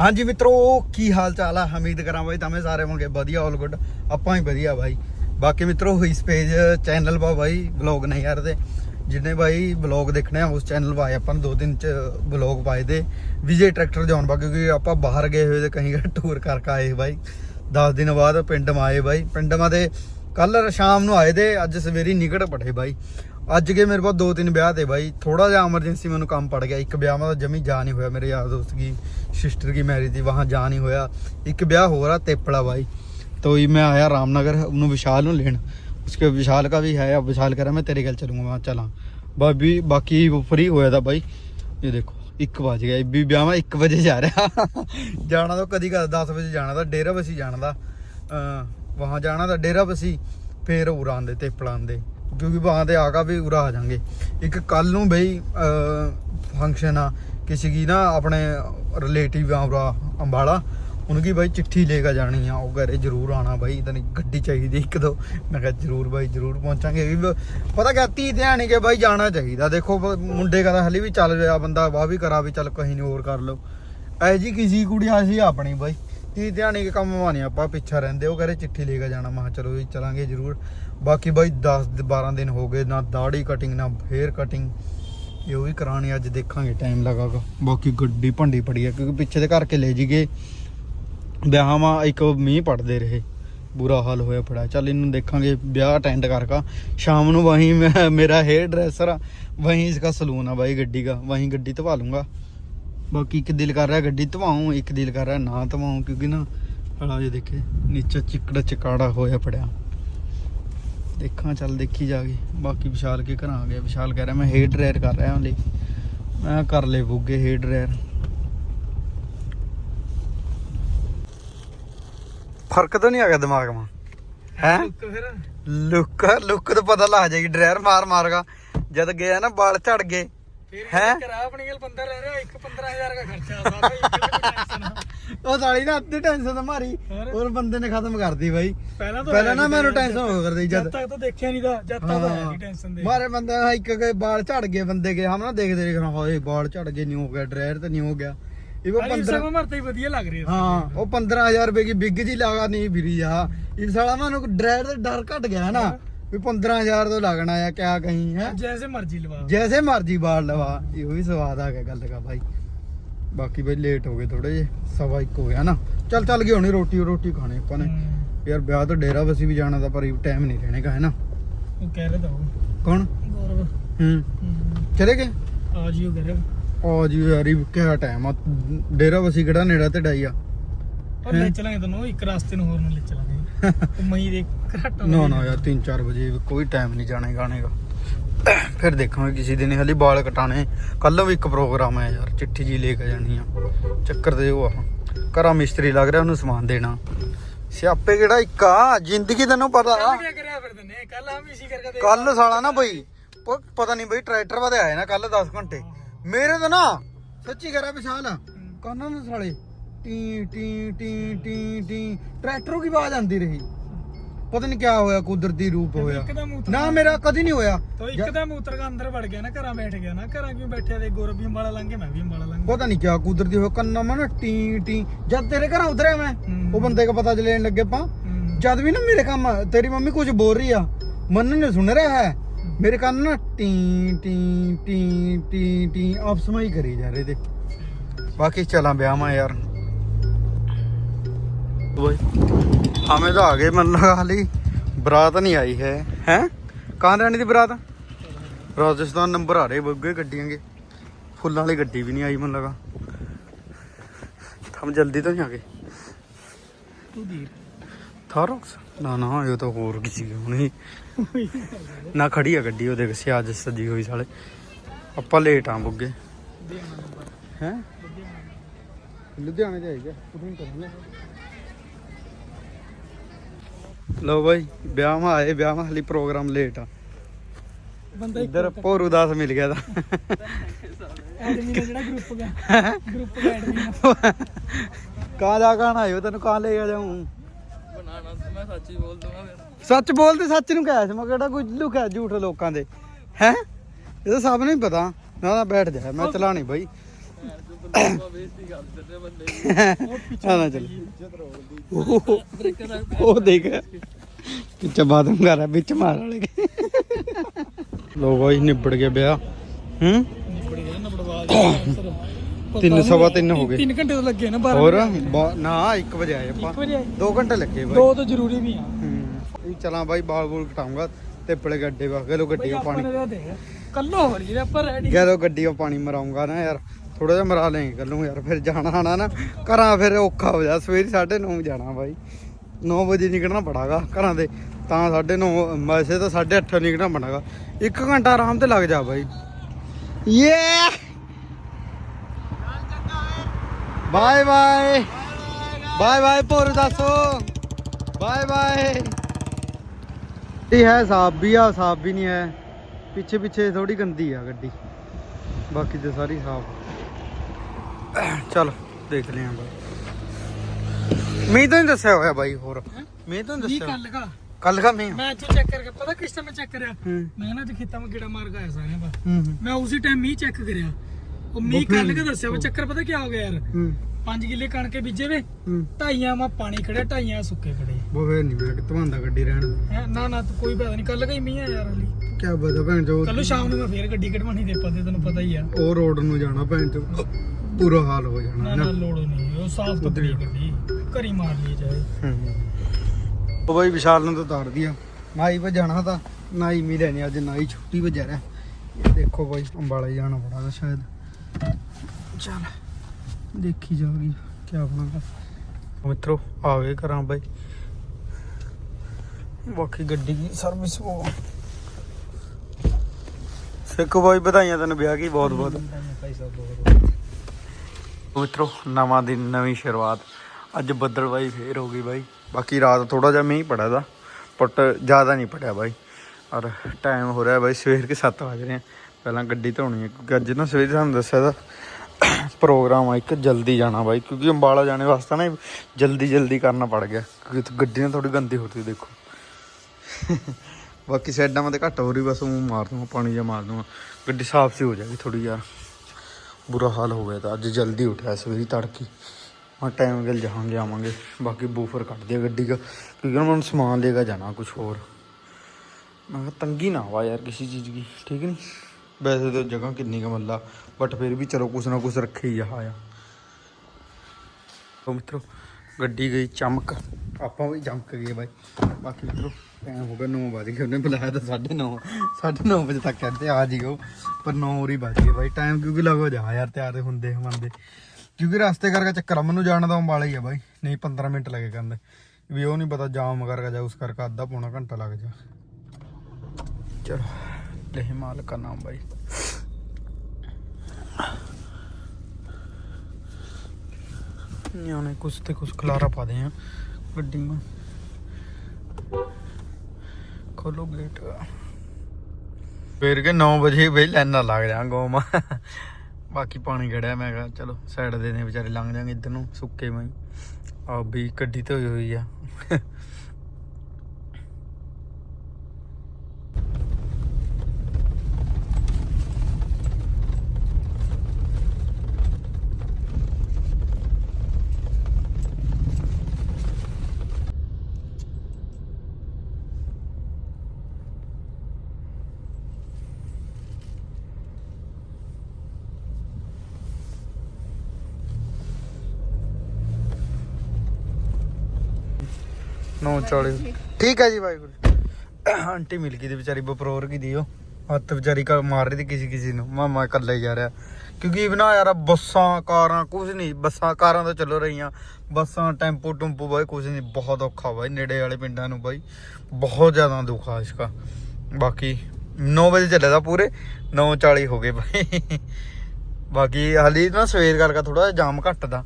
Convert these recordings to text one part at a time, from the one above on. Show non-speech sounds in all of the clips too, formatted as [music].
ਹਾਂਜੀ ਮਿੱਤਰੋ, ਕੀ ਹਾਲ ਚਾਲ ਆ? ਉਮੀਦ ਕਰਾਂ ਬਾਈ તમે ਸਾਰੇ ਹੋਣਗੇ ਵਧੀਆ ਆਲ ਗੁੱਡ ਆਪਾਂ ਹੀ ਵਧੀਆ ਬਾਈ। ਬਾਕੀ ਮਿੱਤਰੋ, ਇਸ ਪੇਜ ਚੈਨਲ ਪਾ ਬਾਈ ਵਲੌਗ ਨਹੀਂ ਕਰਦੇ ਜਿੰਨੇ ਬਾਈ ਵਲੌਗ ਦੇਖਣੇ ਆ, ਉਸ ਚੈਨਲ ਪਾਏ ਆਪਾਂ ਨੇ ਦੋ ਦਿਨ ਚ ਵਲੌਗ ਪਾਏ ਦੇ। ਵਿਜੇ ਟਰੈਕਟਰ ਜਾਣ ਬਾ ਕਿਉਂਕਿ ਆਪਾਂ ਬਾਹਰ ਗਏ ਹੋਏ ਤੇ ਕਹੀਂ ਟੂਰ ਕਰਕੇ ਆਏ ਬਾਈ। 10 ਦਿਨ ਬਾਅਦ ਪਿੰਡ ਮਾ ਆਏ ਬਾਈ। ਪਿੰਡ ਮਾ ਦੇ ਕੱਲ ਸ਼ਾਮ ਨੂੰ ਆਏ ਦੇ, ਅੱਜ ਸਵੇਰੀ ਨਿਕਟ ਪਠੇ ਬਾਈ। ਅੱਜ ਕੇ ਮੇਰੇ ਕੋਲ ਦੋ ਤਿੰਨ ਵਿਆਹ ਤੇ ਬਾਈ ਥੋੜਾ ਜਿਹਾ ਐਮਰਜੈਂਸੀ ਮੈਨੂੰ ਕੰਮ ਪੜ ਗਿਆ ਇੱਕ ਵਿਆਹ ਮਾ ਤਾਂ ਜਮੀ ਜਾ ਨਹੀਂ ਹੋਇਆ ਮੇਰੇ ਯਾਰ ਦੋਸਤ ਕੀ ਸਿਸਟਰ की मैरिज थी वहाँ जा नहीं होया एक ब्याह हो रहा तेपड़ा भाई तो ये मैं आया रामनगर उन्होंने विशाल ਨੂੰ लेन उसके विशाल का भी है अब विशाल कह रहा मैं तेरे गल चलूंगा वहाँ चला भाभी बाकी वो फ्री होया था भाई ये देखो 1 ਵਜ ਗਿਆ ਵੀ ਵਿਆਹ ਮੈਂ 1 ਵਜੇ ਜਾ ਰਿਹਾ ਜਾਣਾ ਤਾਂ ਕਦੀ ਕਦ 10 ਵਜੇ ਜਾਣਾ ਤਾਂ ਡੇਰਾ ਬਸੀ ਜਾਣਾ ਦਾ ਵਹਾਂ ਜਾਣਾ ਤਾਂ ਡੇਰਾ ਬਸੀ ਫੇਰ ਉਰਾਂ ਦੇ ਤੇਪੜਾਂ ਦੇ ਕਿਉਂਕਿ ਵਹਾਂ ਤੇ ਆਗਾ ਵੀ ਉਰਾ ਆ ਜਾਾਂਗੇ ਇੱਕ ਕੱਲ ਨੂੰ ਬਈ ਫੰਕਸ਼ਨ ਆ, ਕਿਸੇ ਕੀ ਨਾ ਆਪਣੇ ਰਿਲੇਟਿਵ ਆ ਉਰਾ ਅੰਬਾਲਾ ਉਨਕੀ ਬਾਈ ਚਿੱਠੀ ਲੈ ਕੇ ਜਾਣੀ ਆ, ਉਹ ਘਰੇ ਜ਼ਰੂਰ ਆਣਾ ਬਾਈ, ਤੈਨੂੰ ਗੱਡੀ ਚਾਹੀਦੀ ਇੱਕ ਦੋ। ਮੈਂ ਕਿਹਾ ਜ਼ਰੂਰ ਬਾਈ, ਜ਼ਰੂਰ ਪਹੁੰਚਾਂਗੇ। ਵੀ ਪਤਾ ਕਿਆ ਤੀ ਧਿਆਣੀ ਕਿ ਬਾਈ ਜਾਣਾ ਚਾਹੀਦਾ। ਦੇਖੋ, ਮੁੰਡੇ ਕਾ ਤਾਂ ਹਲੇ ਵੀ ਚੱਲ ਰਿਹਾ ਬੰਦਾ, ਵਾਹ ਵੀ ਕਰਾ ਵੀ ਚੱਲ, ਕਹੀਂ ਨਹੀਂ ਹੋਰ ਕਰ ਲਓ। ਐ ਜੀ ਕਿਸੇ ਕੁੜੀ ਆ ਸੀ ਆਪਣੀ ਬਾਈ। ਤੀ ਧਿਆਨੀ ਕੇ ਕੰਮ ਮਾਨੇ ਆਪਾਂ ਪਿੱਛਾ ਰਹਿੰਦੇ ਉਹ ਕਹ ਰਹੇ ਚਿੱਠੀ ਲੈ ਕੇ ਜਾਣਾ, ਮਾ ਚਲੋ ਜੀ, ਚਲਾਂਗੇ ਜ਼ਰੂਰ। ਬਾਕੀ ਬਾਈ 10 12 ਦਿਨ ਹੋ ਗਏ, ਨਾ ਦਾੜੀ ਕਟਿੰਗ ਨਾ ਫੇਰ ਕਟਿੰਗ ਇਹ ਵੀ ਕਰਾਣੀ ਅੱਜ ਦੇਖਾਂਗੇ ਟਾਈਮ ਲੱਗਾਗਾ। ਬਾਕੀ ਗੱਡੀ ਭੰਡੀ ਪੜੀ ਆ, ਕਿਉਂਕਿ ਪਿੱਛੇ ਦੇ ਘਰ ਕੇ ਲੈ ਜੀਗੇ। ਵਿਆਹਾਂ ਮਾ ਇੱਕ ਮੀਂਹ ਪੜਦੇ ਰਹੇ, ਬੁਰਾ ਹਾਲ ਹੋਇਆ ਫੜਾ ਚੱਲ ਇਹਨੂੰ ਦੇਖਾਂਗੇ, ਵਿਆਹ ਅਟੈਂਡ ਕਰਕਾ। ਸ਼ਾਮ ਨੂੰ ਵਹੀਂ ਮੇਰਾ ਹੇਅਰ ਡਰੈਸਰ ਆ, ਵਹੀਂ ਇਸਕਾ ਸਲੂਨ ਆ ਬਾਈ ਗੱਡੀ ਦਾ, ਵਹੀਂ ਗੱਡੀ ਧਵਾ ਲੂੰਗਾ। ਬਾਕੀ ਇੱਕ ਦਿਲ ਕਰ ਰਿਹਾ ਗੱਡੀ ਧਵਾਉਂ ਇੱਕ ਦਿਲ ਕਰ ਰਿਹਾ ਨਾ ਧਵਾਉਂ ਕਿਉਂਕਿ ਨਾ ਹਲਾ ਜੇ ਦੇਖੇ ਨੀਚੇ ਚਿੱਕੜਾ ਚਿਕਾੜਾ ਹੋਇਆ ਪੜਿਆ ਦੇਖਾਂ ਚੱਲ ਦੇਖੀ ਜਾ ਕੇ ਬਾਕੀ ਵਿਸ਼ਾਲ ਕੇ ਘਰਾਂ ਆ ਗਿਆ। ਵਿਸ਼ਾਲ ਕਹਿ ਰਿਹਾ ਮੈਂ ਹੇਡ ਰੇਅਰ ਕਰ ਰਿਹਾ ਹਾਂ ਲਈ ਮੈਂ ਕਰ ਲੈ ਬੁੱਗੇ ਹੇਡ ਰੇਅਰ ਫ਼ਰਕ ਤਾਂ ਨਹੀਂ ਆ ਗਿਆ ਦਿਮਾਗ ਮਾ। ਹੈ? ਲੁੱਕ ਲੁੱਕ ਤਾਂ ਪਤਾ ਲੱਗ ਜਾਏਗੀ ਡਰਾਇਰ ਮਾਰ ਮਾਰਗਾ ਜਦ ਗਿਆ ਨਾ ਬਾਲ ਝੜ ਗਏ। ਹੈਂ? ਕਰਾ ਆਪਣੀ ਗੱਲ ਬੰਦਾ ਲੈ ਰਿਹਾ ਇੱਕ 15000 ਦਾ ਖਰਚਾ ਸਾਡਾ ਇੱਕ ਟੈਨਸ਼ਨ ਉਹ ਸਾਲੀ ਨਾ ਅੱਧੀ ਟੈਨਸ਼ਨ ਤਾਂ ਮਾਰੀ ਹੋਰ? ਬੰਦੇ ਨੇ ਖਤਮ ਕਰਦੀ ਬਾਈ। ਪਹਿਲਾਂ ਤਾਂ ਪਹਿਲਾਂ ਨਾ ਮੈਨੂੰ ਟੈਨਸ਼ਨ ਹੋ ਕਰਦੀ ਜਦ ਤੱਕ ਤਾਂ ਦੇਖਿਆ ਨਹੀਂ ਦਾ ਜਦ ਤੱਕ ਤਾਂ ਹੈ। ਨਹੀਂ ਟੈਨਸ਼ਨ ਦੇ। ਮਾਰੇ ਬੰਦੇ ਦਾ ਇੱਕ ਕੇ ਵਾਲ ਝੜ ਗਏ ਬੰਦੇ ਕੇ ਹਮ ਨਾ ਦੇਖਦੇ ਰਹੇ ਹਾਂ ਹੋਏ ਵਾਲ ਝੜ ਗਏ ਨਹੀਂ ਹੋ ਗਿਆ ਡਰਾਇਰ ਤਾਂ ਨਹੀਂ ਹੋ ਗਿਆ। ਇਹ ਉਹ 15 ਸਮਾਂ ਮਰਤੇ ਹੀ ਵਧੀਆ ਲੱਗ ਰਹੀ ਹੈ ਉਹ 15000 ਰੁਪਏ ਦੀ ਬਿੱਗ ਜੀ ਲਗਾ ਨਹੀਂ ਫਿਰੀ ਆ। ਇਹ ਸਾਲਾ ਮੈਨੂੰ ਡਰਾਇਰ ਦਾ ਡਰ ਘਟ ਗਿਆ ਨਾ। ਵੀ 15000 ਤੋਂ ਲੱਗਣਾ ਆ ਕਿਆ ਕਹੀਂ ਹੈ? ਜੈਸੇ ਮਰਜ਼ੀ ਲਵਾ। ਜੈਸੇ ਮਰਜ਼ੀ ਵਾਲ ਲਵਾ ਇਹੋ ਵੀ ਸਵਾਦ ਆ ਗਿਆ ਗੱਲ ਦਾ ਭਾਈ ਬਾਕੀ ਬਈ ਲੇਟ ਹੋ ਗਏ ਥੋੜੇ ਜੇ ਸਵਾ ਇੱਕ ਹੋ ਗਿਆ ਨਾ। ਚੱਲ ਚੱਲ ਗਏ ਹੋਣੀ ਰੋਟੀ ਰੋਟੀ ਖਾਣੇ ਆਪਾਂ ਨੇ। ਯਾਰ ਵਿਆਹ ਤੋਂ ਡੇਰਾ ਵਸੀ ਵੀ ਜਾਣਾ ਤਾਂ ਪਰ ਟਾਈਮ ਨਹੀਂ ਰਹਿਣੇ ਕਾ ਹੈ ਨਾ ਉਹ ਕਹਿ ਰਿਹਾ ਤਾਂ ਕੌਣ? ਗੌਰਵ। ਹੂੰ। ਚਲੇ ਗਏ? ਆ ਜਿਓ ਕਹਿ ਰਿਹਾ ਆ ਜੀ ਯਾਰ ਕਿਹੜਾ ਟਾਈਮ ਆ? ਡੇਰਾ ਵਸੀ ਕਿਹੜਾ ਨੇੜਾ ਤੇ ਡਾਈ ਆ? ਉਹ ਲੈ ਚਲਾਂਗੇ ਤੈਨੂੰ ਇੱਕ ਰਸਤੇ ਨੂੰ ਹੋਰ ਨੂੰ ਲੈ ਚਲਾਂਗੇ। [laughs] ਉਹ ਮਈ ਦੇ ਘੱਟ ਨਾ ਨਾ। ਯਾਰ 3-4 ਵਜੇ ਕੋਈ ਟਾਈਮ ਨਹੀਂ ਜਾਣੇ ਗਾਣੇ ਦਾ। ਫਿਰ ਦੇਖਾਂਗੇ ਕਿਸੇ ਦਿਨ ਹਲੀ ਵਾਲ ਕਟਾਣੇ ਕੱਲ ਵੀ ਇੱਕ ਪ੍ਰੋਗਰਾਮ ਹੈ ਯਾਰ ਚਿੱਠੀ ਜੀ ਲੈ ਕੇ ਜਾਣੀ ਆ। ਚੱਕਰ ਤੇ ਉਹ ਆ। ਘਰਾਂ ਮਿਸਤਰੀ ਲੱਗ ਰਿਹਾ ਉਹਨੂੰ ਸਮਾਨ ਦੇਣਾ। ਸਿਆਪੇ ਕਿਹੜਾ ਇੱਕ ਆ? ਜ਼ਿੰਦਗੀ ਤੈਨੂੰ ਪਤਾ ਤੈਨੇ ਕੱਲ ਸਾਲਾ ਨਾ ਬਈ ਪਤਾ ਨਹੀਂ ਬਈ ਟਰੈਕਟਰ ਵਾਦੇ ਆਏ ਨਾ ਕੱਲ 10 ਘੰਟੇ। ਮੇਰੇ ਤਾਂ ਨਾ ਸੱਚੀ ਕਰਾ ਵਿਸ਼ਾਲ ਕੰਨਾਂ ਨੂੰ ਸਾਲੇ। ਟੀ ਟੀ ਟੀ ਟੀ ਟੀ। ਟਰੈਕਟਰੋਂ ਕੀ ਆਵਾਜ਼ ਆਉਂਦੀ ਰਹੀ। ਪਤਾ ਨਹੀਂ ਕਿਆ ਹੋਇਆ ਕੁਦਰਤੀ ਰੂਪ ਹੋਇਆ। ਇੱਕਦਮ ਉਤਰ ਨਾ ਮੇਰਾ ਕਦੀ ਨਹੀਂ ਹੋਇਆ। ਤੋ ਇੱਕਦਮ ਉਤਰ ਕੇ ਅੰਦਰ ਵੜ ਗਿਆ ਨਾ ਘਰਾਂ ਬੈਠ ਗਿਆ ਨਾ ਘਰਾਂ ਕਿਉਂ ਬੈਠਿਆ ਤੇ ਗੌਰਵ ਵੀ ਅੰਬਾਲਾ ਲੰਘੇ ਮੈਂ ਵੀ ਅੰਬਾਲਾ ਲੰਘ ਪਤਾ ਨਹੀਂ ਕਿਆ ਕੁਦਰਤੀ ਹੋਇਆ ਕੰਨਾਂ ਮਾ ਨਾ ਟੀ ਟੀ। ਜਦ ਤੇਰੇ ਘਰ ਉਤਰਿਆ ਮੈਂ। ਉਹ ਬੰਦੇ ਕੋ ਪਤਾ ਚਲੇਣ ਲੱਗੇ ਪਾ ਜਦ ਵੀ ਨਾ ਮੇਰੇ ਕੰਮ ਤੇਰੀ ਮੰਮੀ ਕੁਝ ਬੋਲ ਰਹੀ ਆ ਮਨ ਨੇ ਸੁਣ ਰਿਹਾ ਹੈ। ਮੇਰੇ ਕੰਨ ਨਾ ਟੀ ਟੀ ਟੀ ਟੀ ਟੀ ਆਪਸ ਵਿੱਚ ਹੀ ਕਰੀ ਜਾ ਰਹੇ ਤੇ। ਬਾਕੀ ਚਲਾਂ ਵਿਆਹ ਯਾਰ। ਬੋਏ ਹਮੇ ਤਾਂ ਆ ਗਏ ਮਨ ਲਗਾ ਹਾਲੀ ਬਰਾਤ ਨਹੀਂ ਆਈ ਹੈ। ਹੈ? ਕਹਾਂ ਰਹਿਣੀ ਦੀ ਬਰਾਤ? ਰਾਜਸਥਾਨ ਨੰਬਰ ਆ ਰਹੇ ਬੱਗੇ ਗੱਡੀਆਂ ਕੇ ਫੁੱਲਾਂ ਵਾਲੀ ਗੱਡੀ ਵੀ ਨਹੀਂ ਆਈ ਮਨ ਲਗਾ। ਹਮ ਜਲਦੀ ਤਾਂ ਨਹੀਂ ਆ ਗਏ। ਤੂੰ ਦੀਰ ਥਾਰੋਕਸ? ਨਾ ਨਾ ਇਹ ਤਾਂ ਹੋਰ ਕਿਸੇ ਹੋਣੀ। ਨਾ ਖੜੀ ਆ ਗੱਡੀ ਉਹ ਦੇਖ ਸਿਆਜ ਸੱਜੀ ਹੋਈ ਸਾਲੇ। ਆਪਾਂ ਲੇਟ ਆ ਬੁੱਗੇ। ਹੈ? ਲੁਧਿਆਣੇ। ਜਾਈਗਾ ਕੁਝ ਕਰਾਂਗੇ। ਲੋ ਬਾਈ ਵਿਆਹ ਮਾ ਆਏ ਵਿਆਹ ਮਾ ਹਲੀ ਪ੍ਰੋਗਰਾਮ ਲੇਟ ਆ। ਬੰਦਾ ਇੱਧਰ ਭੋਰੂ ਦਾਸ ਮਿਲ ਗਿਆ ਦਾ ਐਡਮਿਨ ਜਿਹੜਾ ਗਰੁੱਪ ਦਾ ਗਰੁੱਪ ਦਾ ਐਡਮਿਨ ਕਹਾਂ ਜਾ ਕਹਾਂ ਆਇਓ ਤੈਨੂੰ ਕਹਾਂ ਲੈ ਕੇ ਜਾਊਂ। ਬਣਾਣਾ ਮੈਂ ਸੱਚ ਹੀ ਬੋਲ ਦੂੰਗਾ ਫਿਰ। ਸੱਚ ਬੋਲ ਤੇ ਸੱਚ ਨੂੰ ਕਹਿਆ ਸੀ ਮੈਂ ਕਿਹੜਾ ਕੁਝ ਲੁਕਿਆ ਝੂਠ ਲੋਕਾਂ ਦੇ। ਹੈ? ਇਹ ਤਾਂ ਸਭ ਨੂੰ ਹੀ ਪਤਾ। ਨਾ ਬੈਠ ਜਾ ਮੈਂ ਚਲਾਣੀ ਬਾਈ। ਉਹ ਪਿੱਛੇ ਆ ਨਾ ਚੱਲ। ਉਹ ਦੇਖ ਪਿੱਛੇ ਬਾਦਮ ਘਰ ਹੈ ਵਿੱਚ ਮਾਰ ਵਾਲੇ। ਲੋ ਬਾਈ ਨਿਬੜ ਗਿਆ ਵਿਆਹ। ਹੂੰ? ਨਿਬੜ ਗਿਆ ਨਬੜਵਾ ਤਿੰਨ ਸਵਾ ਤਿੰਨ ਹੋ ਗਏ। 3 ਘੰਟੇ ਤੋਂ ਲੱਗੇ ਨਾ 12 ਹੋਰ? ਬਾ- ਨਾ 1 ਵਜੇ ਆਏ ਆਪਾਂ। ਇੱਕ ਵਜੇ ਆਏ। 2 ਘੰਟੇ ਲੱਗੇ ਬਾਈ। ਦੋ ਤਾਂ ਜ਼ਰੂਰੀ ਵੀ ਆ। ਹੂੰ। ਇਹ ਚਲਾਂ ਬਾਈ ਬਾਲ ਬੂਲ ਕਟਾਉਂਗਾ ਤੇ ਪਲੇ ਗੱਡੇ ਵਾ। ਗਲੋ ਗੱਡੀ ਪਾਣੀ। ਕੱਲੋ ਹੋ ਰਹੀ ਹੈ ਆਪਾਂ ਰੈਡੀ ਗਲੋ ਗੱਡੀ ਪਾਣੀ ਮਰਾਉਂਗਾ ਨਾ ਯਾਰ। ਥੋੜਾ ਜਿਹਾ ਮਰਾ ਲੈ ਕੱਲੋਂ ਯਾਰ, ਫਿਰ ਜਾਣਾ ਆਣਾ ਨਾ। ਘਰਾਂ ਫਿਰ ਔਖਾ ਹੋ ਜਾ, ਸਵੇਰੇ 9:30 ਵਜੇ ਜਾਣਾ ਬਾਈ। 9 ਵਜੇ ਨਿਕਲਣਾ ਪੜਾਗਾ ਘਰਾਂ ਦੇ, ਤਾਂ 9:30 ਵੈਸੇ ਤਾਂ 8:30 ਨਿਕਲਣਾ ਪੜਾਗਾ। 1 ਘੰਟਾ ਆਰਾਮ ਤੇ ਲੱਗ ਜਾ ਬਾਈ। ਯੇ ਬਾਏ ਬਾਏ ਬਾਏ ਬਾਏ ਪੂਰ ਦੱਸੋ। ਬਾਏ ਬਾਏ ਇਹ ਹੈ ਸਾਫ਼ ਵੀ ਆ ਸਾਫ਼ ਵੀ ਨਹੀਂ ਹੈ। ਪਿੱਛੇ ਪਿੱਛੇ ਥੋੜੀ ਗੰਦੀ ਆ ਗੱਡੀ। ਬਾਕੀ ਤੇ ਸਾਰੀ ਸਾਫ਼ ਚਲ ਦੇਖ ਲਿਆ ਬਾਈ। ਮੀਂਹ ਤਾਂ ਨਹੀਂ ਦੱਸਿਆ ਹੋਇਆ ਬਾਈ ਹੋਰ। ਮੀਂਹ ਤਾਂ ਨਹੀਂ ਦੱਸਿਆ। ਕੱਲ ਕਾ। ਕੱਲ ਦਾ ਮੀਂਹ ਮੈਂ ਅੱਜ ਚੈੱਕ ਕਰਕੇ ਪਤਾ ਕਿਸ ਟਾਈਮ ਚੈੱਕ ਕਰਿਆ? ਮੈਂ ਨਾ ਅੱਜ ਖੇਤਾਂ ਵਿੱਚ ਗੇੜਾ ਮਾਰ ਕੇ ਆਇਆ ਸਾਰਿਆਂ ਦਾ। ਮੈਂ ਉਸੇ ਟਾਈਮ ਮੀਂਹ ਚੈੱਕ ਕਰਿਆ। ਉਹ ਮੀਂਹ ਕੱਲ ਕੇ ਦੱਸਿਆ ਉਹ ਚੱਕਰ ਪਤਾ ਕੀ ਹੋ ਗਿਆ ਯਾਰ? ਹੂੰ। 5 ਕਿੱਲੇ ਕਣਕੇ ਬੀਜੇ ਵੇ ਢਾਈਆਂ ਮਾ ਪਾਣੀ ਖੜਿਆ ਢਾਈਆਂ ਸੁੱਕੇ ਖੜੇ। ਉਹ ਫੇਰ ਨਹੀਂ ਬੇਟ ਤਵਾਂਦਾ ਗੱਡੀ ਰਹਿਣ ਨਾ ਨਾ ਕੋਈ ਪਤਾ ਨਹੀਂ ਕੱਲ ਕਈ ਮੀਂਹ ਆ ਯਾਰ ਹਲੀ। ਕੀ ਪਤਾ ਭੈਣ ਚੋ ਕੱਲ ਸ਼ਾਮ ਨੂੰ ਮੈਂ ਫੇਰ ਗੱਡੀ ਕਢਵਾਣੀ ਦੇ ਪੱਦੇ ਤੈਨੂੰ ਪਤਾ ਹੀ ਆ। ਉਹ ਰੋਡ ਨੂੰ ਜਾਣਾ ਭੈਣ ਚੋ ਪੂਰਾ ਹਾਲ ਹੋ ਜਾਣਾ ਨਾ ਹੈ ਲੋੜ ਨਹੀਂ ਉਹ ਸਾਫ਼ ਸੁਥਰੀ ਗੱਡੀ ਘਰੀ ਮਾਰ ਲਈ ਜਾਏ। ਉਹ ਬਾਈ ਵਿਸ਼ਾਲ ਨੂੰ ਤਾਂ ਤਾਰ ਦਿਆ ਨਾਈ ਪੇ ਜਾਣਾ ਤਾਂ ਨਾਈ ਮੀ ਲੈਣੀ ਅੱਜ ਨਾਈ ਛੁੱਟੀ ਪੇ ਜਾ ਰਿਹਾ। ਇਹ ਦੇਖੋ ਬਾਈ ਅੰਬਾਲੇ ਜਾਣਾ ਪੜਾਗਾ ਸ਼ਾਇਦ। ਚੱਲ ਦੇਖੀ ਜਾਊਗੀ ਕੀ ਬਣਾਗਾ ਮਿੱਤਰੋ ਆ ਗਏ ਘਰਾਂ ਬਾਈ। ਬਾਕੀ ਗੱਡੀ ਦੀ ਸਰਵਿਸ ਉਹ ਸਿੱਖ ਬਾਈ ਵਧਾਈਆਂ ਤੈਨੂੰ ਵਿਆਹ ਕੀ ਬਹੁਤ ਬਹੁਤ ਮਿੱਤਰੋ, ਨਵਾਂ ਦਿਨ, ਨਵੀਂ ਸ਼ੁਰੂਆਤ। ਅੱਜ ਬੱਦਲਬਾਈ ਫੇਰ ਹੋ ਗਈ ਬਾਈ। ਬਾਕੀ ਰਾਤ ਥੋੜਾ ਜਿਹਾ ਮੀਂਹ ਪੜਾ ਦਾ ਬਟ ਜ਼ਿਆਦਾ ਨਹੀਂ ਪੜਿਆ ਬਾਈ। ਔਰ ਟਾਈਮ ਹੋ ਰਿਹਾ ਬਾਈ, ਸਵੇਰ ਕੇ 7 ਵਜ ਰਹੇ ਆ। ਪਹਿਲਾਂ ਗੱਡੀ ਧੋਣੀ ਹੈ ਕਿਉਂਕਿ ਅੱਜ ਨਾ ਸਵੇਰੇ ਤੁਹਾਨੂੰ ਦੱਸਿਆ ਦਾ ਪ੍ਰੋਗਰਾਮ ਆ, ਇੱਕ ਜਲਦੀ ਜਾਣਾ ਬਾਈ। ਕਿਉਂਕਿ ਅੰਬਾਲਾ ਜਾਣੇ ਵਾਸਤੇ ਨਾ ਜਲਦੀ ਜਲਦੀ ਕਰਨਾ ਪੜ ਗਿਆ। ਕਿਉਂਕਿ ਗੱਡੀ ਨਾ ਥੋੜੀ ਗੰਦੀ ਹੋ ਰਹੀ ਦੇਖੋ। ਬਾਕੀ ਸਾਈਡਾਂ ਮਤੇ ਘੱਟ ਹੋ ਰਹੀ, ਬਸ ਉਹ ਮਾਰ ਦੂੰਗਾ, ਪਾਣੀ ਜਿਹਾ ਮਾਰ ਦੂੰਗਾ। ਗੱਡੀ ਸਾਫ਼ ਸੀ ਹੋ ਜਾਏਗੀ ਥੋੜੀ ਯਾਰ। ਬੁਰਾ ਹਾਲ ਹੋ ਗਿਆ ਤਾਂ ਅੱਜ ਜਲਦੀ ਉੱਠਿਆ, ਸਵੇਰੀ ਤੜਕੀ। ਮੈਂ ਟਾਈਮ ਗਿਲ ਜਾਵਾਂਗੇ ਆਵਾਂਗੇ ਬਾਕੀ ਬੂਫਰ ਕੱਢ ਦਿਆ ਗੱਡੀ ਦਾ, ਕਿਉਂਕਿ ਉਹਨਾਂ ਨੂੰ ਸਮਾਨ ਲੈ ਕੇ ਜਾਣਾ ਕੁਝ ਹੋਰ। ਮੈਂ ਕਿਹਾ ਤੰਗੀ ਨਾ ਆਵਾ ਯਾਰ ਕਿਸੇ ਚੀਜ਼ ਦੀ, ਠੀਕ ਨਹੀਂ ਵੈਸੇ ਤਾਂ ਜਗ੍ਹਾ ਕਿੰਨੀ ਕੁ ਮੱਲਾ ਬਟ ਫਿਰ ਵੀ ਚਲੋ ਕੁਛ ਨਾ ਕੁਛ ਰੱਖੇ ਹੀ ਆ, ਆਇਆ। ਉਹ ਮਿੱਤਰੋ ਗੱਡੀ ਗਈ ਚਮਕ। ਆਪਾਂ ਵੀ ਚਮਕ ਗਏ ਬਾਈ। ਬਾਕੀ ਮਿੱਤਰੋ ਟਾਈਮ ਹੋ ਗਿਆ 9 ਵਜੇ ਗਏ, ਉਹਨੇ ਬੁਲਾਇਆ ਤਾਂ 9:30 9:30 ਵਜੇ ਤੱਕ ਕਹਿੰਦੇ ਆ ਜਿਓ, ਪਰ 9 ਹੀ ਵੱਜ ਗਏ ਬਾਈ। ਟਾਈਮ ਕਿਉਂਕਿ ਲੱਗੋ ਜਾ ਯਾਰ, ਤਿਆਰ ਹੁੰਦੇ ਹਮੰਦੇ ਕਿਉਂਕਿ ਰਸਤੇ ਕਰਕੇ ਚੱਕਰ ਮੈਨੂੰ ਜਾਣ ਦਾ ਅੰਬਾਲਾ ਹੀ ਆ ਬਾਈ। ਨਹੀਂ 15 ਮਿੰਟ ਲੱਗੇ ਕਹਿੰਦੇ। ਵੀ ਉਹ ਨਹੀਂ ਪਤਾ ਜਾਮ ਕਰਕੇ ਜਾ ਉਸ ਕਰਕੇ ਅੱਧਾ ਪੌਣਾ ਘੰਟਾ ਲੱਗ ਜਾ ਚਲੋ ਲੈ ਮਾਲ ਨਾਮ ਬਾਈ। ਨਿਆਣੇ ਕੁਛ ਤੇ ਕੁਛ ਖਲਾਰਾ ਪਾ ਦੇ ਆ। ਗੱਡੀ में ਖੋਲੋ ਗੇਟ ਫੇਰ ਕੇ 9 ਵਜੇ ਬਈ ਲਾਈਨਾਂ ਲੱਗ ਜਾ ਗੋਮਾ ਬਾਕੀ ਪਾਣੀ ਖੜਿਆ ਮੈਂ ਕਿਹਾ ਚਲੋ ਸਾਈਡ ਦੇ ਨੇ ਵਿਚਾਰੇ ਲੰਘ ਜਾਣਗੇ ਇੱਧਰ ਨੂੰ ਸੁੱਕੇ ਮੈਂ ਆ ਵੀ ਗੱਡੀ ਤੇ ਹੋਈ ਹੋਈ ਆ। ਨੌ ਚਾਲੀ। ਠੀਕ ਹੈ ਜੀ ਵਾਹਿਗੁਰੂ ਆਂਟੀ ਮਿਲ ਗਈ ਤੇ ਵਿਚਾਰੀ ਬਪਰੋਰ ਕੀ ਦਿਓ ਹੱਥ ਵਿਚਾਰੀ ਕਾ ਮਾਰ ਰਹੀ ਤੇ ਕਿਸੇ ਕਿਸੇ ਨੂੰ। ਮਾਮਾ ਇਕੱਲਾ ਹੀ ਜਾ ਰਿਹਾ। ਕਿਉਂਕਿ ਇਹ ਨਾ ਯਾਰ ਬੱਸਾਂ, ਕਾਰਾਂ ਕੁਝ ਨਹੀਂ। ਬੱਸਾਂ, ਕਾਰਾਂ ਤਾਂ ਚੱਲ ਰਹੀਆਂ। ਬੱਸਾਂ, ਟੈਂਪੂ, ਟੁੰਪੂ ਬਾਈ ਕੁਝ ਨਹੀਂ। ਬਹੁਤ ਔਖਾ ਬਾਈ, ਨੇੜੇ ਵਾਲੇ ਪਿੰਡਾਂ ਨੂੰ ਬਾਈ। ਬਹੁਤ ਜ਼ਿਆਦਾ ਦੁੱਖ ਆ ਇਸਕਾ ਬਾਕੀ 9 ਵਜੇ ਚੱਲੇ ਦਾ ਪੂਰੇ। 9:40 ਹੋ ਗਏ ਬਾਈ। ਬਾਕੀ ਹਾਲੀ ਨਾ ਸਵੇਰ ਕਰਕੇ ਥੋੜਾ ਜਾਮ ਘਟਦਾ।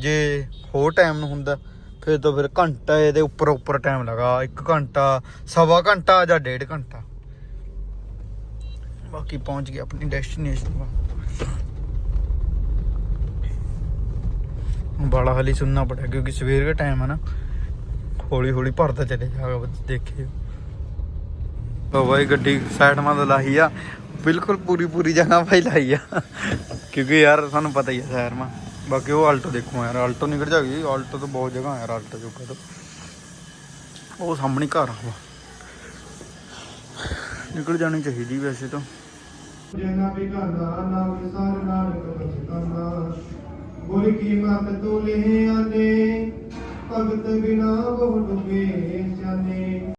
ਜੇ ਹੋਰ ਟਾਈਮ ਨੂੰ ਹੁੰਦਾ ਫਿਰ ਤਾਂ ਫਿਰ ਘੰਟਾ ਇਹਦੇ ਉੱਪਰ ਉੱਪਰ ਟਾਈਮ ਲਗਾ 1 ਘੰਟਾ, ਸਵਾ ਘੰਟਾ ਜਾਂ ਡੇਢ ਘੰਟਾ। ਬਾਕੀ ਪਹੁੰਚ ਗਏ ਆਪਣੀ ਡੈਸਟੀਨੇਸ਼ਨ ਬੜਾ ਹਾਲੀ ਸੁਣਨਾ ਪੜਿਆ, ਕਿਉਂਕਿ ਸਵੇਰ ਦਾ ਟਾਈਮ ਹੈ ਨਾ ਹੌਲੀ ਹੌਲੀ ਭਰਦਾ ਚਲੇ ਜਾਗਾ ਦੇਖੇ ਉਹ ਬਾਈ, ਗੱਡੀ ਸਾਈਡ ਮਾਂ ਲਾਹੀ ਆ। ਬਿਲਕੁਲ ਪੂਰੀ ਪੂਰੀ ਜਗ੍ਹਾ ਭਾਈ ਲਾਈ ਆ। ਕਿਉਂਕਿ ਯਾਰ ਸਾਨੂੰ ਪਤਾ ਹੀ ਆ ਸ਼ਹਿਰ ਮਾ ਬਾਕੀ ਉਹ ਆਲਟੋ ਦੇਖੋ ਯਾਰ ਆਲਟੋ ਨਿਕਲ ਜਾਗੀ ਆਲਟੋ ਤੋਂ ਬਹੁਤ ਜਗ੍ਹਾ ਯਾਰ ਆਲਟੋ ਚੁੱਕਾ ਤੋਂ। ਉਹ ਸਾਹਮਣੇ ਘਰ ਆ ਵਾ। ਨਿਕਲ ਜਾਣੀ ਚਾਹੀਦੀ ਵੈਸੇ ਤਾਂ। ਜਨਾ ਬਿਗਾਨਾ ਨਾ ਵਿਸਾਰ ਨਾਨਕ ਪਛਤਾਨਾ ਗੁਰ ਕੀ ਮਤ ਤੋ ਲਹਿ ਆਨੇ ਭਗਤ ਬਿਨਾ ਬਹੁ ਡੁਬੇ ਸਿਆਨੇ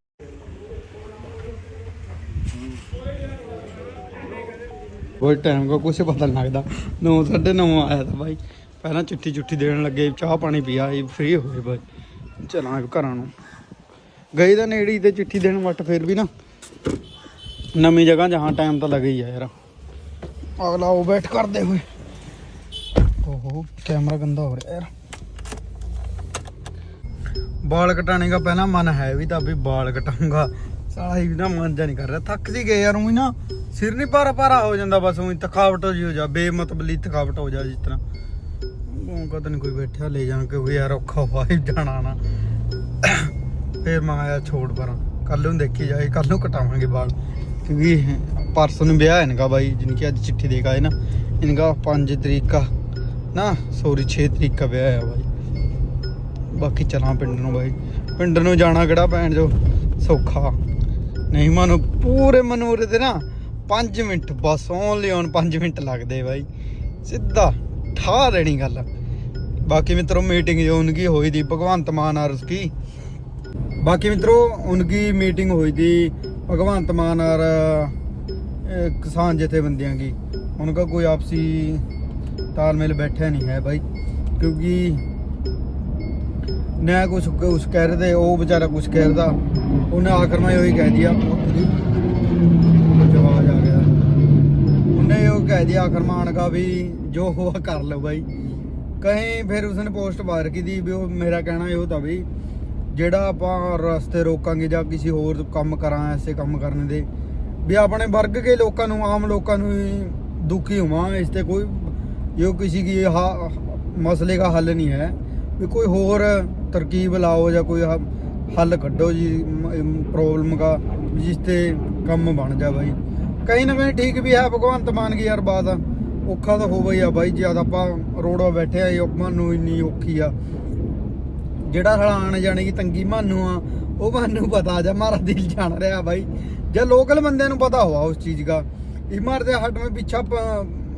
ਕੋਈ ਟਾਈਮ ਦਾ ਕੁਛ ਪਤਾ ਨਹੀਂ ਲੱਗਦਾ। 9 9:30 ਆਇਆ ਤਾਂ ਬਾਈ। ਪਹਿਲਾਂ ਚਿੱਠੀ ਚੁੱਠੀ ਦੇਣ ਲੱਗੇ, ਚਾਹ ਪਾਣੀ ਪੀਆ, ਇਹ ਫ੍ਰੀ ਹੋਏ ਬਾਈ ਚਲਾਂਗੇ ਘਰਾਂ ਨੂੰ। ਗਏ ਤਾਂ ਨੇੜੇ ਤੇ ਚਿੱਠੀ ਦੇਣ ਵੱਟ ਫੇਰ ਵੀ ਨਾ। ਨਵੀਂ ਜਗ੍ਹਾ ਜਹਾਂ ਟਾਈਮ ਤਾਂ ਲੱਗੇ ਹੀ ਆ ਯਾਰ। ਅਗਲਾ ਉਹ ਬੈਠ ਕਰਦੇ ਹੋਏ। ਓਹੋ ਕੈਮਰਾ ਗੰਦਾ ਹੋ ਰਿਹਾ ਯਾਰ। ਬਾਲ ਕਟਾਣੇ ਦਾ ਪਹਿਲਾਂ ਮਨ ਹੈ ਵੀ ਤਾਂ ਵੀ ਬਾਲ ਕਟਾਉਂਗਾ ਸਾਲਾ ਹੀ ਨਾ ਮਨ ਜਾ ਨਹੀਂ ਕਰ ਰਿਹਾ। ਥੱਕ ਜੀ ਗਏ ਯਾਰ, ਉਹੀ ਨਾ ਸਿਰ ਨਹੀਂ ਭਾਰਾ ਭਾਰਾ ਹੋ ਜਾਂਦਾ ਬਸ, ਉਹੀ ਥਕਾਵਟ ਜੀ ਹੋ ਜਾ, ਬੇਮਤਲਬੀ ਥਕਾਵਟ ਹੋ ਜਾ ਜਿਸ ਤਰ੍ਹਾਂ। ਉਹ ਕਦ ਨਹੀਂ ਕੋਈ ਬੈਠਿਆ, ਲੈ ਜਾਂ ਕਿ ਉਹ ਯਾਰ ਔਖਾ ਹੋਈ ਜਾਣਾ ਨਾ। ਫੇਰ ਮੈਂ ਆਇਆ ਛੋੜ ਪਰਾਂ ਕੱਲ ਨੂੰ ਦੇਖੀ ਜਾਏ ਕੱਲ ਨੂੰ ਕਟਾਵਾਂਗੇ ਬਾਲ ਕਿਉਂਕਿ ਪਰਸੋਂ ਨੂੰ ਵਿਆਹ ਹੈ ਇਨਕਾ ਬਾਈ, ਜਿਨ ਕੀ ਅੱਜ ਚਿੱਠੀ ਦੇ ਕੇ ਆਏ ਨਾ, ਇਨਕਾ 5 ਤਰੀਕ का ਨਾ ਸੌਰੀ 6 ਤਰੀਕ का ਵਿਆਹ ਹੈ ਬਾਈ। ਬਾਕੀ ਚਲਾਂ ਪਿੰਡ ਨੂੰ ਬਾਈ। ਪਿੰਡ ਨੂੰ ਜਾਣਾ ਕਿਹੜਾ ਭੈਣ ਜੋ, ਸੌਖਾ। ਨਹੀਂ ਮਨੂੰ ਪੂਰੇ ਮਨੂਰੇ ਤੇ ਨਾ 5 ਮਿੰਟ, ਬਸ ਓਨਲੀ ਔਨ 5 ਮਿੰਟ ਲੱਗਦੇ ਬਾਈ। ਸਿੱਧਾ। ਠਾ ਦੇਣੀ ਗੱਲ ਬਾਕੀ ਮਿੱਤਰੋ ਮੀਟਿੰਗ ਜੋ ਉਨਕੀ ਹੋਈ ਦੀ ਭਗਵੰਤ ਮਾਨ ਔਰ ਉਸਕੀ ਬਾਕੀ ਮਿੱਤਰੋ ਉਨਕੀ ਮੀਟਿंग हुई थी भगवंत मान और किसान जथेबंदियों की उनका कोई आपसी तालमेल बैठा नहीं है भाई क्योंकि न कुछ कुछ कह रहे थे वो बेचारा कुछ कह रहा था उन्हें आखिर में यही कह दिया ਕਹਿ ਦਿਆ ਖਰਮਾਨ ਕਾ ਵੀ, ਜੋ ਹੋਆ ਕਰ ਲਓ ਬਾਈ। ਕਹੀਂ ਫਿਰ ਉਸਨੇ ਪੋਸਟ ਬਾਹਰ ਕੀ ਵੀ ਉਹ ਮੇਰਾ ਕਹਿਣਾ ਇਹੋ ਤਾਂ ਵੀ, ਜਿਹੜਾ ਆਪਾਂ ਰਸਤੇ ਰੋਕਾਂਗੇ ਜਾਂ ਕਿਸੇ ਹੋਰ ਕੰਮ ਕਰਾਂ, ਐਸੇ ਕੰਮ ਕਰਨ ਦੇ, ਵੀ ਆਪਣੇ ਵਰਗ ਕੇ ਲੋਕਾਂ ਨੂੰ, ਆਮ ਲੋਕਾਂ ਨੂੰ ਦੁਖੀ ਹੋਵਾਂ, ਇਸ ਤੇ ਕੋਈ, ਜੋ ਕਿਸੇ ਕੀ ਮਸਲੇ ਦਾ ਹੱਲ ਨਹੀਂ ਹੈ। ਵੀ ਕੋਈ ਹੋਰ ਤਰਕੀਬ ਲਾਓ ਜਾਂ ਕੋਈ ਹੱਲ ਕੱਢੋ ਜੀ ਪ੍ਰੋਬਲਮ ਦਾ, ਜਿਸ ਤੇ ਕੰਮ ਬਣ ਜਾ ਬਾਈ। ਕਈ ਨਾ ਕਈ ਠੀਕ ਵੀ ਹੈ, ਭਗਵੰਤ ਮਾਨ ਕੀ ਯਾਰ ਬਾਤ ਆ। ਔਖਾ ਤਾਂ ਹੋਵੇ ਆ ਬਾਈ ਜਦ ਆਪਾਂ ਰੋਡੋਂ ਬੈਠੇ ਆ, ਇਹ ਮਾਨੂੰ ਇੰਨੀ ਔਖੀ ਆ। ਜਿਹੜਾ ਹਲਾਣ ਜਾਣੀ ਕਿ ਤੰਗੀ ਮਾਨੂੰ ਆ, ਉਹ ਮਾਨੂੰ ਪਤਾ ਜਾ ਮਾਰਾ ਦਿਲ ਜਾਣ ਰਿਹਾ ਬਾਈ। ਜੇ ਲੋਕਲ ਬੰਦਿਆਂ ਨੂੰ ਪਤਾ ਹੋਆ ਉਸ ਚੀਜ਼ ਦਾ। ਇਮਰ ਦੇ ਹਟ, ਮੇ ਪਿੱਛਾ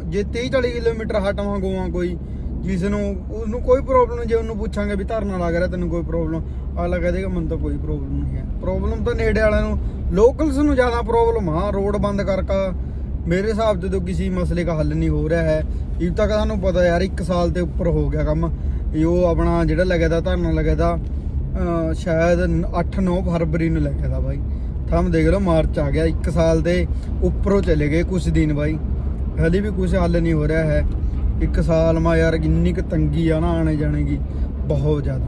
ਜੇ 30 40 ਕਿਲੋਮੀਟਰ ਹਟਵਾ ਗੋਆ ਕੋਈ ਜਿਸ ਨੂੰ ਉਹਨੂੰ ਕੋਈ ਪ੍ਰੋਬਲਮ ਜੇ ਉਹਨੂੰ ਪੁੱਛਾਂਗੇ ਵੀ ਧਰਨਾ ਲੱਗ ਰਿਹਾ, ਤੈਨੂੰ ਕੋਈ ਪ੍ਰੋਬਲਮ ਅਗਲਾ ਦੇਗਾ, ਮੈਨੂੰ ਤਾਂ ਕੋਈ ਪ੍ਰੋਬਲਮ ਨਹੀਂ ਹੈ। ਪ੍ਰੋਬਲਮ ਤਾਂ ਨੇੜੇ ਵਾਲਿਆਂ ਨੂੰ ਲੋਕਲਸ ਨੂੰ ਜ਼ਿਆਦਾ ਪ੍ਰੋਬਲਮ ਆ। ਰੋਡ ਬੰਦ ਕਰਕੇ ਮੇਰੇ ਹਿਸਾਬ ਤੇ ਤਾਂ ਕਿਸੇ ਮਸਲੇ ਦਾ ਹੱਲ ਨਹੀਂ ਹੋ ਰਿਹਾ ਹੈ। ਇਹ ਤੱਕ ਸਾਨੂੰ ਪਤਾ ਯਾਰ 1 ਸਾਲ ਦੇ ਉੱਪਰ ਹੋ ਗਿਆ ਕੰਮ। ਇਹ ਉਹ ਆਪਣਾ ਜਿਹੜਾ ਲੱਗਿਆ ਦਾ ਧਰਨਾ ਲੱਗਿਆ ਦਾ ਸ਼ਾਇਦ 8-9 ਫਰਵਰੀ ਨੂੰ ਲੱਗਿਆ ਦਾ ਬਾਈ। ਥੰਮ ਦੇਖ ਲਓ, ਮਾਰਚ ਆ ਗਿਆ। 1 ਸਾਲ ਦੇ ਉੱਪਰੋਂ ਚਲੇ ਗਏ ਕੁਝ ਦਿਨ ਬਾਈ। ਹਲੇ ਵੀ ਕੁਝ ਹੱਲ ਨਹੀਂ ਹੋ ਰਿਹਾ ਹੈ। ਇੱਕ ਸਾਲ ਮਾ ਯਾਰ ਇੰਨੀ ਕੁ ਤੰਗੀ ਆ ਨਾ ਆਣੇ ਜਾਣੇਗੀ ਬਹੁਤ ਜ਼ਿਆਦਾ।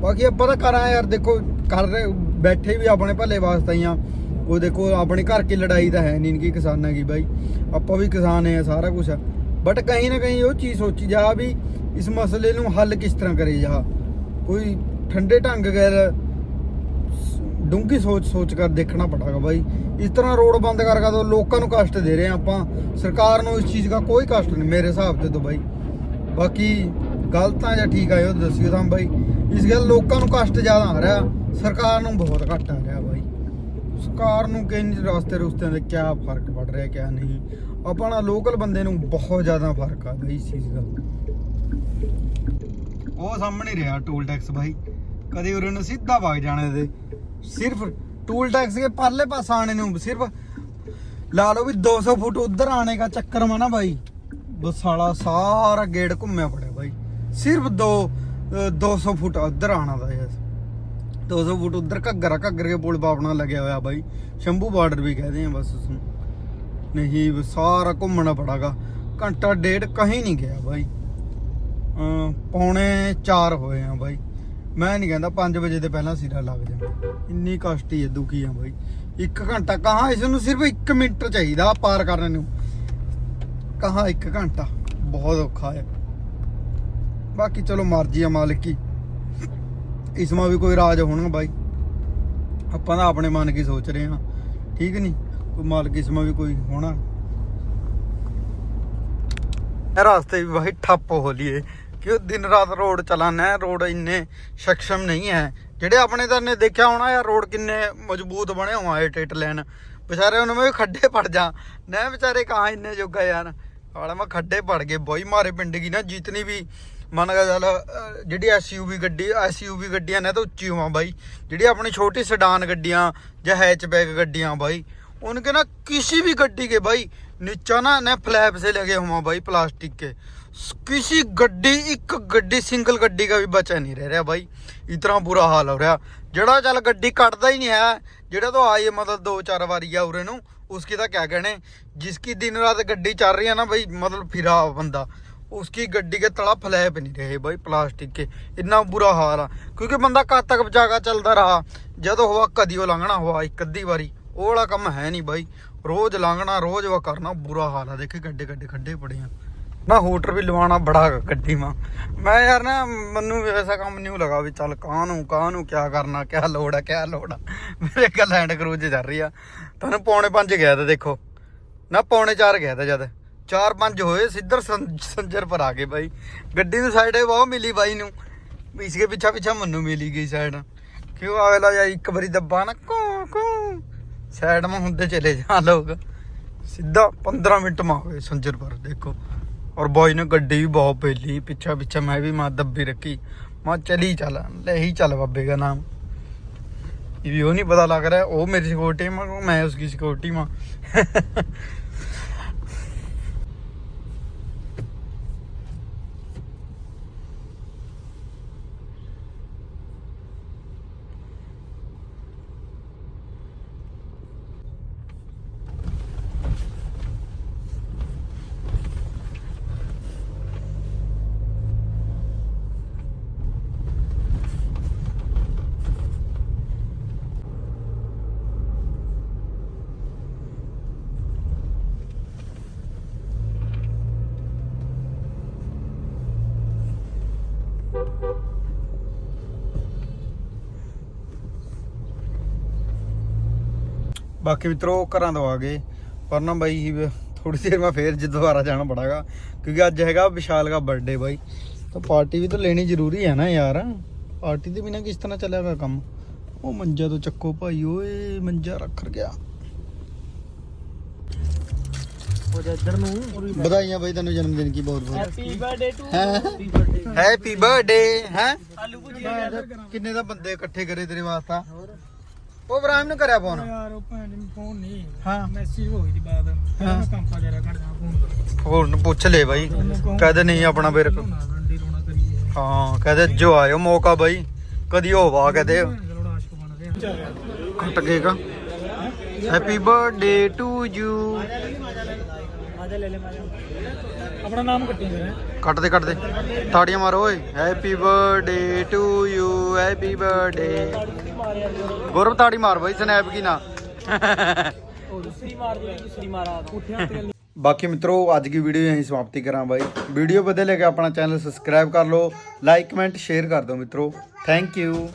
ਬਾਕੀ ਆਪਾਂ ਤਾਂ ਕਰਾਂ ਯਾਰ, ਦੇਖੋ, ਕਰ ਰਹੇ, ਬੈਠੇ ਵੀ ਆਪਣੇ ਭਲੇ ਵਾਸਤੇ ਹੀ ਆ। ਉਹ ਦੇਖੋ, ਆਪਣੇ ਘਰ ਕੀ ਲੜਾਈ ਤਾਂ ਹੈ ਨਹੀਂ ਇਨਕੀ ਕਿਸਾਨਾਂ ਦੀ ਬਾਈ। ਆਪਾਂ ਵੀ ਕਿਸਾਨ ਹੈ ਸਾਰਾ ਕੁਝ ਬਟ ਕहीं ਨਾ ਕहीं ਉਹ ਚੀਜ਼ ਸੋਚੀ ਜਾ ਵੀ ਇਸ ਮਸਲੇ ਨੂੰ ਹੱਲ ਕਿਸ ਤਰ੍ਹਾਂ ਕਰੇ ਜਾ ਕੋਈ ਠੰਡੇ ਢੰਗ ਗੈਰ ਡੂੰਗੀ ਸੋਚ ਸੋਚ ਕਰ ਦੇਖਣਾ ਪੜਾਗਾ ਬਾਈ। ਇਸ ਤਰ੍ਹਾਂ ਰੋਡ ਬੰਦ ਕਰ ਕਰ ਲੋਕਾਂ ਨੂੰ ਕਸ਼ਟ ਦੇ ਰਹੇ ਆ ਆਪਾਂ। ਸਰਕਾਰ ਨੂੰ ਇਸ ਚੀਜ਼ ਦਾ ਕੋਈ ਕਸ਼ਟ ਨਹੀਂ, ਮੇਰੇ ਹਿਸਾਬ ਤੇ ਤਾਂ ਬਾਈ। ਬਾਕੀ ਗਲਤ ਆ ਜਾਂ ਠੀਕ ਆ ਇਹ ਦੱਸਿਓ ਤਾਂ ਬਾਈ। ਇਸ ਗੱਲ ਲੋਕਾਂ ਨੂੰ ਕਸ਼ਟ ਜ਼ਿਆਦਾ ਆ ਰਿਹਾ। ਸਰਕਾਰ ਨੂੰ ਬਹੁਤ ਘੱਟ ਆ ਰਿਹਾ ਬਾਈ। ਸਰਕਾਰ ਨੂੰ ਕਿੰਨ ਰਸਤੇ ਰੁਸਤਿਆਂ ਦੇ ਕਿਆ ਫ਼ਰਕ ਪੜ ਰਿਹਾ, ਕਿਆ ਨਹੀਂ। ਆਪਣਾ ਲੋਕਲ ਬੰਦੇ ਨੂੰ ਬਹੁਤ ਜ਼ਿਆਦਾ ਫ਼ਰਕ ਆ ਬਾਈ ਇਸ ਚੀਜ਼ ਦਾ। ਉਹ ਸਾਹਮਣੇ ਰਿਹਾ ਟੋਲ ਟੈਕਸ ਬਾਈ। ਕਦੇ ਉਰੇ ਨੂੰ ਸਿੱਧਾ ਵਗ ਜਾਣੇ ਦੇ ਸਿਰਫ ਟੂਲ ਟੈਕਸ ਕੇ ਪਰਲੇ ਪਾਸ ਆਣੇ ਨੂੰ ਸਿਰਫ ਲਾ ਲਓ ਵੀ 200 ਫੁੱਟ ਉਧਰ ਆਣੇ ਦਾ ਚੱਕਰ ਮਾ ਨਾ ਬਾਈ। ਬਸ ਸਾਲਾ ਸਾਰਾ ਗੇੜ ਘੁੰਮਿਆ ਪੜਿਆ ਬਾਈ। ਸਿਰਫ 2 200 ਫੁੱਟ ਉਧਰ ਆਣਾ ਦਾ ਯਾਰ। 200 ਫੁੱਟ ਉਧਰ ਘੱਗਰਾ ਘੱਗਰ ਕੇ ਪੁਲ ਪਾਪਣਾ ਲੱਗਿਆ ਹੋਇਆ ਬਾਈ। ਸ਼ੰਭੂ ਬਾਰਡਰ ਵੀ ਕਹਦੇ ਆ ਬਸ ਉਸ ਨੂੰ ਨਹੀਂ ਸਾਰਾ ਘੁੰਮਣਾ ਪੜਾਗਾ। ਘੰਟਾ ਡੇਢ ਕਹੀਂ ਨਹੀਂ ਗਿਆ ਬਾਈ। ਪੌਣੇ 4 ਹੋਏ ਆ ਬਾਈ। ਮੈਂ ਨਹੀਂ ਕਹਿੰਦਾ 5 ਵਜੇ ਦੇ ਪਹਿਲਾਂ ਸਿਰਾ ਲੱਗ ਜਾ ਇੰਨੀ ਕਸ਼ਟੀ ਹੈ ਦੁਖੀ ਆ ਬਾਈ। 1 ਘੰਟਾ, ਕਹਾ ਇਸ ਨੂੰ ਸਿਰਫ 1 ਮਿੰਟ ਚਾਹੀਦਾ ਪਾਰ ਕਰਨ ਨੂੰ। ਕਹਾ 1 ਘੰਟਾ, ਬਹੁਤ ਔਖਾ ਹੈ। ਬਾਕੀ ਚਲੋ ਮਰਜ਼ੀ ਆ ਮਾਲਕ ਕੀ ਇਸ ਮਾ ਵੀ ਕੋਈ ਰਾਜ ਹੋਣਾ ਬਾਈ। ਆਪਾਂ ਤਾਂ ਆਪਣੇ ਮਨ ਕੀ ਸੋਚ ਰਹੇ ਹਾਂ। ਠੀਕ ਨਹੀਂ? ਕੋਈ ਮਾਲਕ ਇਸ ਮਾ ਵੀ ਕੋਈ ਹੋਣਾ। ਰਸਤੇ ਵੀ ਬਾਈ ਠੱਪ ਹੋ ਲਈਏ। ਕਿ ਦਿਨ ਰਾਤ ਰੋਡ ਚਲਾਣਾ ਰੋਡ ਇੰਨੇ ਸਕਸ਼ਮ ਨਹੀਂ ਹੈ। ਜਿਹੜੇ ਆਪਣੇ ਤਾਂ ਨੇ ਦੇਖਿਆ ਹੋਣਾ ਯਾਰ, ਰੋਡ ਕਿੰਨੇ ਮਜ਼ਬੂਤ ਬਣੇ ਹੋਆ ਏ ਟਿਟ ਲੈਨ ਵਿਚਾਰੇ ਉਹਨਾਂ ਵਿੱਚ ਖੱਡੇ ਪੜ ਜਾ। ਨਾ ਵਿਚਾਰੇ ਕਹਾ ਇੰਨੇ ਜੋਗਾ ਯਾਰ। ਕਾਲਾ ਮੈਂ ਖੱਡੇ ਪੜ ਗਏ, ਬੋਈ ਮਾਰੇ ਪਿੰਡ ਕੀ ਨਾ, ਜਿਤਨੀ ਵੀ ਮੰਨ ਕੇ ਚੱਲ ਜਿਹੜੀ ਐਸਯੂਵੀ ਗੱਡੀ ਐਸਯੂਵੀ ਗੱਡੀਆਂ ਨੇ ਤਾਂ ਉੱਚੀ ਹੋਵਾਂ ਬਾਈ। ਜਿਹੜੀ ਆਪਣੀ ਛੋਟੀ ਸਡਾਨ ਗੱਡੀਆਂ ਜਾਂ ਹੈਚਬੈਕ ਗੱਡੀਆਂ ਬਾਈ उनके ਕੇ ਨਾ ਕਿਸੇ ਵੀ ਗੱਡੀ ਕੇ ਬਾਈ, ਨੀਚਾ ਨਾ फ्लैप से लगे हुआ भाई प्लास्टिक के किसी गड्डी एक गड्डी सिंगल गड्डी का भी बचा नहीं रह रहा भाई इतना बुरा हाल हो रहा ਜਿਹੜਾ ਚੱਲ ਗੱਡੀ ਕੱਟਦਾ ਹੀ ਨਹੀਂ ਹੈ ਜਿਹੜਾ ਤੋਂ ਆਏ ਮਤਲਬ ਦੋ ਚਾਰ ਵਾਰੀ ਆ ਉਰੇ ਨੂੰ ਉਸकी ਤਾਂ ਕਿਆ ਕਹਨੇ ਜਿਸकी ਦਿਨ ਰਾਤ ਗੱਡੀ ਚੱਲ ਰਹੀ ਹੈ ਨਾ ਭਾਈ ਮਤਲਬ ਫਿਰਾ ਬੰਦਾ उसकी गड्डी के तड़ा फ्लैप नहीं रहे भाई प्लास्टिक के इतना बुरा हाल है क्योंकि बंदा कद तक बचागा चलता रहा जदों हुआ कदी वो लंघना हुआ एक अद्धी बारी वो वाला कम है नहीं भाई रोज लंघना रोज वह करना बुरा हाल है देखे गड्ढे गड्ढे खड्डे पड़े हैं ਨਾ ਹੂਟਰ ਵੀ ਲਵਾਉਣਾ, ਬੜਾ ਗੱਡੀ ਮਾਂ ਮੈਂ ਯਾਰ ਨਾ, ਮੈਨੂੰ ਵੀ ਐਸਾ ਕੰਮ ਨਹੀਂ ਲਗਾ ਵੀ ਚੱਲ ਕਾਹਨੂੰ ਕਾਹਨੂੰ ਕਿਆ ਕਰਨਾ, ਕਿਆ ਲੋੜ ਆ, ਕਿਆ ਲੋੜ ਆ। ਮੇਰੇ ਇੱਕ ਲੈਂਡ ਕਰੂਜ਼ ਚੱਲ ਰਹੀ ਆ। ਤੁਹਾਨੂੰ ਪੌਣੇ ਪੰਜ ਗਿਆ ਤਾਂ ਦੇਖੋ। ਨਾ ਪੌਣੇ ਚਾਰ ਗਿਆ ਤਾਂ ਜਦ। ਚਾਰ ਪੰਜ ਹੋਏ, ਸਿੱਧਰ ਸੰਜਰ ਪਰ ਆ ਗਏ ਬਾਈ। ਗੱਡੀ ਨੂੰ ਸਾਈਡ ਬਹੁਤ ਮਿਲੀ ਬਾਈ ਨੂੰ। ਇਸਕੇ ਪਿੱਛਾ ਪਿੱਛਾ ਮੈਨੂੰ ਮਿਲੀ ਗਈ ਸਾਈਡ ਕਿਉਂ ਅਗਲਾ ਜਾਂ ਇੱਕ ਵਾਰੀ ਦੱਬਾ ਨਾ, ਕੂ, ਕੋ। ਸਾਈਡ ਮਾ ਹੁੰਦੇ ਚਲੇ ਜਾ ਲੋਕ। ਸਿੱਧਾ 15 ਮਿੰਟ ਮਾ ਹੋਏ ਸੰਜਰ ਪਰ, ਦੇਖੋ। ਔਰ ਬॉय ਨੇ ਗੱਡੀ ਵੀ ਬਹੁਤ ਪਹਿਲੀ ਪਿੱਛਾ ਪਿੱਛਾ ਮੈਂ ਵੀ ਮਾਂ ਦੱਬੀ ਰੱਖੀ। ਮਾਂ ਚਲੀ ਚੱਲ, ਲੈ ਹੀ ਚੱਲ ਬਾਬੇ ਦਾ ਨਾਮ। ਇਹ ਵੀ ਉਹ ਨਹੀਂ ਪਤਾ ਲੱਗ ਰਿਹਾ, ਉਹ ਮੇਰੀ ਸਿਕਿਉਰਿਟੀ ਮਾ, ਮੈਂ ਉਸकी ਸਿਕਿਉਰਿਟੀ ਮਾ। ਬਾਕੀ ਮਿੱਤਰੋ ਘਰਾਂ ਤੋਂ ਆ ਗਏ। ਪਰ ਨਾ ਬਾਈ ਥੋੜੀ ਦੇਰ ਮੈਂ ਫੇਰ ਜਿੱਦ ਦੁਬਾਰਾ ਜਾਣਾ ਪੜਾਗਾ। ਕਿਉਂਕਿ ਅੱਜ ਹੈਗਾ ਵਿਸ਼ਾਲ ਦਾ ਬਰਥਡੇ ਬਾਈ। ਤਾਂ ਪਾਰਟੀ ਵੀ ਤਾਂ ਲੈਣੀ ਜ਼ਰੂਰੀ ਹੈ ਨਾ ਯਾਰ। ਪਾਰਟੀ ਦੇ ਬਿਨਾ ਕਿਸ ਤਰ੍ਹਾਂ ਚੱਲੇਗਾ ਕੰਮ? ਉਹ ਮੰਜਾ ਤੋਂ ਚੱਕੋ ਭਾਈ ਓਏ ਮੰਜਾ ਰੱਖ ਗਿਆ ਹੋ ਜਾ ਇੱਧਰ ਨੂੰ ਵਧਾਈਆਂ ਬਾਈ ਤੈਨੂੰ ਜਨਮ ਦਿਨ ਕੀ ਬਹੁਤ ਬਹੁਤ। ਹੈਪੀ ਬਰਥਡੇ ਟੂ ਹੈਂ? ਹੈਪੀ ਬਰਥਡੇ ਹੈਪੀ ਬਰਥਡੇ ਹੈ? ਆਲੂ ਭੁਜੀਆ ਕਿੰਨੇ ਦਾ ਬੰਦੇ ਇਕੱਠੇ ਕਰੇ ਤੇਰੇ ਵਾਸਤਾ? ਉਹ ਇਬਰਾਹਿਮ ਨੂੰ ਕਰਿਆ ਫੋਨ ਯਾਰ ਉਹ ਭੈਣ ਨੂੰ ਫੋਨ ਨਹੀਂ ਹਾਂ। ਮੈਸੇਜ ਹੋ ਗਈ ਦੀ ਬਾਅਦ ਹਾਂ। ਮੈਂ ਕੰਪਾ ਜਰਾ ਕੱਢ ਜਾ ਫੋਨ ਕਰ ਹੋਰ ਨੂੰ ਪੁੱਛ ਲੈ ਬਾਈ। ਕਹਦੇ ਨਹੀਂ ਆਪਣਾ ਫਿਰ ਹਾਂ ਕਹਦੇ ਜੋ ਆਇਓ ਮੌਕਾ ਬਾਈ। ਕਦੀ ਹੋਵਾ ਕਹਦੇ ਕੱਟ ਗਏਗਾ ਹੈਪੀ ਬਰਥਡੇ ਟੂ ਯੂ ਆਪਣਾ ਨਾਮ ਕੱਟੀ ਮੇਰੇ। ਕੱਟ ਦੇ ਕੱਟ ਦੇ। ਤਾੜੀਆਂ ਮਾਰੋ ਓਏ। Happy birthday to you happy birthday ਗੁਰਬ ਤਾੜੀ ਮਾਰ ਬਾਈ, ਸਨੈਪ ਕੀ ਨਾ? ਦੂਸਰੀ ਮਾਰ ਦੇ ਦੂਸਰੀ ਮਾਰਾ ਉੱਠਿਆ ਤੇ ਬਾਕੀ ਮਿੱਤਰੋ, ਅੱਜ ਦੀ ਵੀਡੀਓ ਅਸੀਂ ਸਮਾਪਤੀ ਕਰਾਂ ਬਾਈ। ਵੀਡੀਓ ਵਧੀਆ ਲੱਗੇ ਆਪਣਾ ਚੈਨਲ ਸਬਸਕ੍ਰਾਈਬ ਕਰ ਲਓ ਲਾਈਕ ਕਮੈਂਟ ਸ਼ੇਅਰ ਕਰ ਦਿਓ ਮਿੱਤਰੋ। Thank you